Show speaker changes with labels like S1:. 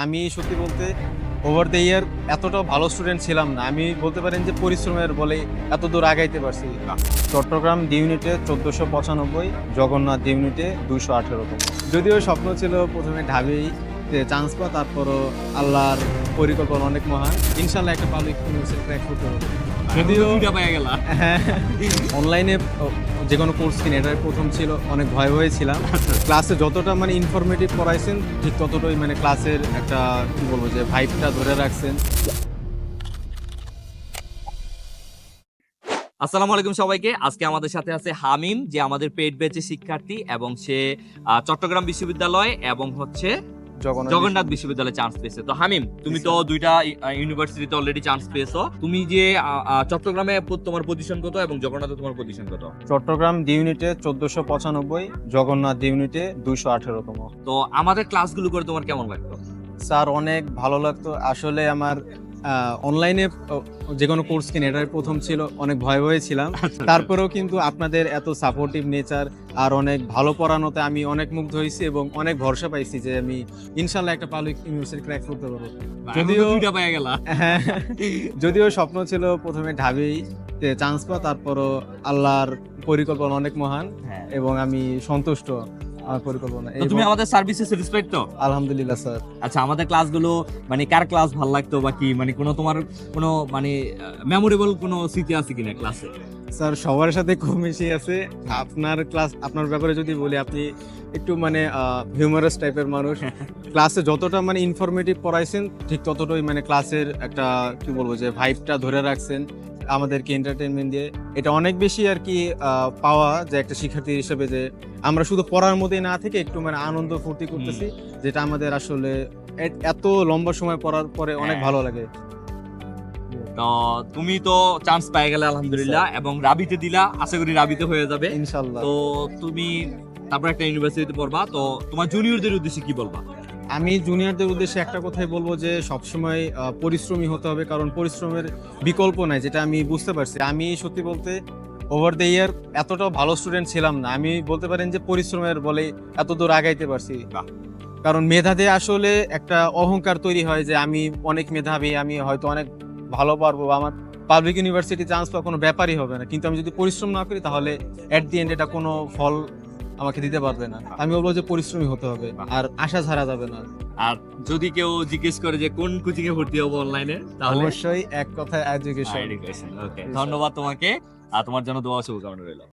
S1: আমি সত্যি বলতে ওভার দ্য ইয়ার এতটাও ভালো স্টুডেন্ট ছিলাম না। আমি বলতে পারেন যে পরিশ্রমের বলে এত দূর আগাইতে পারছি চট্টগ্রাম ডি ইউনিটে চোদ্দোশো পঁচানব্বই, জগন্নাথ ডি ইউনিটে দুশো আঠেরোতম। যদিও স্বপ্ন ছিল প্রথমে ঢাবেই চান্স পাওয়া, তারপরও আল্লাহর পরিকল্পনা অনেক মহান। ইনশাল্লাহ একটা পাবলিক ইউনিভার্সিটি ক্র্যাক করতে হবে যদিও অনলাইনে যে কোনো কোর্স কিনে এটাই প্রথম ছিল অনেক ভয় ভয়ে ছিলাম। ক্লাসে যতটা মানে ইনফরমেটিভ পড়াইছেন ঠিক ততটাই মানে ক্লাসের একটা কি বলব যে ভাইবটা ধরে রাখছেন।
S2: আসসালামু আলাইকুম সবাইকে। আজকে আমাদের সাথে আছে হামিম যে আমাদের পেট ব্যাচের শিক্ষার্থী এবং সে চট্টগ্রাম বিশ্ববিদ্যালয় এবং হচ্ছে
S1: জগন্নাথ
S2: বিশ্ববিদ্যালয়ে চান্স পেয়েছে। তো হামিম তুমি তো দুইটা ইউনিভার্সিটিতে অলরেডি চান্স পেয়েছ। তুমি যে চট্টগ্রামে তোমার পজিশন কত এবং জগন্নাথে তোমার পজিশন কত?
S1: চট্টগ্রাম ডি ইউনিটে চোদ্দশো পঁচানব্বই জগন্নাথ ডি ইউনিটে দুশো আঠেরোতম।
S2: তো আমাদের ক্লাসগুলো করে তোমার কেমন লাগতো?
S1: স্যার অনেক ভালো লাগতো। আসলে আমার অনলাইনে যে কোনো কোর্স কিনে এটাই প্রথম ছিল অনেক ভয় ভয়ে ছিলাম। তারপরেও কিন্তু আপনাদের এত সাপোর্টিভ নেচার আর অনেক ভালো পড়ানোতে আমি অনেক মুগ্ধ হয়েছি এবং অনেক ভরসা পাইছি যে আমি ইনশাল্লাহ একটা পাবলিক ইউনিভার্সিটি ক্র্যাক করতে পারব। যদিও- হ্যাঁ, যদিও স্বপ্ন ছিল প্রথমে ঢাবেই চান্স পাওয়া তারপরও আল্লাহর পরিকল্পনা অনেক মহান
S2: হ্যাঁ।
S1: এবং আমি সন্তুষ্ট। আমার পরিকল্পনা।
S2: তো তুমি আমাদের সার্ভিসে স্যাটিসফাইড তো?
S1: আলহামদুলিল্লাহ স্যার।
S2: আচ্ছা আমাদের ক্লাসগুলো মানে কার ক্লাস ভালো লাগতো বা কি? মানে কোনো তোমার কোনো মানে মেমোরেবল কোনো স্মৃতি আছে কিনা ক্লাসে
S1: স্যার সবার সাথে খুব মিশি আছে। আপনার ক্লাস আপনার ব্যাপারে যদি বলি আপনি একটু মানে হিউমারাস টাইপের মানুষ। ক্লাসে যতটা মানে ইনফরমেটিভ পড়াইছেন ঠিক ততটাই মানে ক্লাসের একটা কি বলব যে ভাইবটা ধরে রাখছেন। আমাদেরকে এন্টারটেনমেন্ট দিয়ে। এটা অনেক বেশি আর কি পাওয়া যে একটা শিক্ষার্থী হিসেবে যে আমরা শুধু পড়ার মধ্যে না থেকে একটু মানে আনন্দ ফুর্তি করতেছি যেটা আমাদের আসলে এত লম্বা সময় পড়ার পরে অনেক
S2: হ্যাঁ।
S1: ভালো লাগে।
S2: তো তুমি তো চান্স পেয়ে গেলে আলহামদুলিল্লাহ এবং রাবিতে দিলা আশা করি রাবিতে হয়ে যাবে।
S1: ইনশাল্লাহ।
S2: তো তুমি তারপর একটা ইউনিভার্সিটিতে পড়বা তো তোমার জুনিয়রদের উদ্দেশ্যে কি বলবা?
S1: আমি জুনিয়রদের উদ্দেশ্যে একটা কথাই বলব যে সবসময় পরিশ্রমী হতে হবে কারণ পরিশ্রমের বিকল্প নাই যেটা আমি বুঝতে পারছি। আমি সত্যি বলতে ওভার দ্য ইয়ার এতটাও ভালো স্টুডেন্ট ছিলাম না। আমি বলতে পারেন যে পরিশ্রমের বলে এত দূর আগাইতে পারছি। কারণ মেধাতে আসলে একটা অহংকার তৈরি হয় যে আমি অনেক মেধাবী আমি হয়তো অনেক ভালো পারব বা আমার পাবলিক ইউনিভার্সিটি চান্স পাওয়া কোনো ব্যাপারই হবে না। কিন্তু আমি যদি পরিশ্রম না করি তাহলে এট দি এন্ড এটা কোনো ফল আমাকে দিতে পারবে না। আমি বলব যে পরিশ্রমী হতে হবে আর আশা ছাড়া যাবে না।
S2: আর যদি কেউ জিজ্ঞেস করে যে কোন কোচিং এ ভর্তি হব অনলাইনে তাহলে
S1: অবশ্যই এক কথায় এডুকেশন
S2: এডুকেশন ওকে ধন্যবাদ তোমাকে আর তোমার জন্য দোয়া শুভকামনা রইল।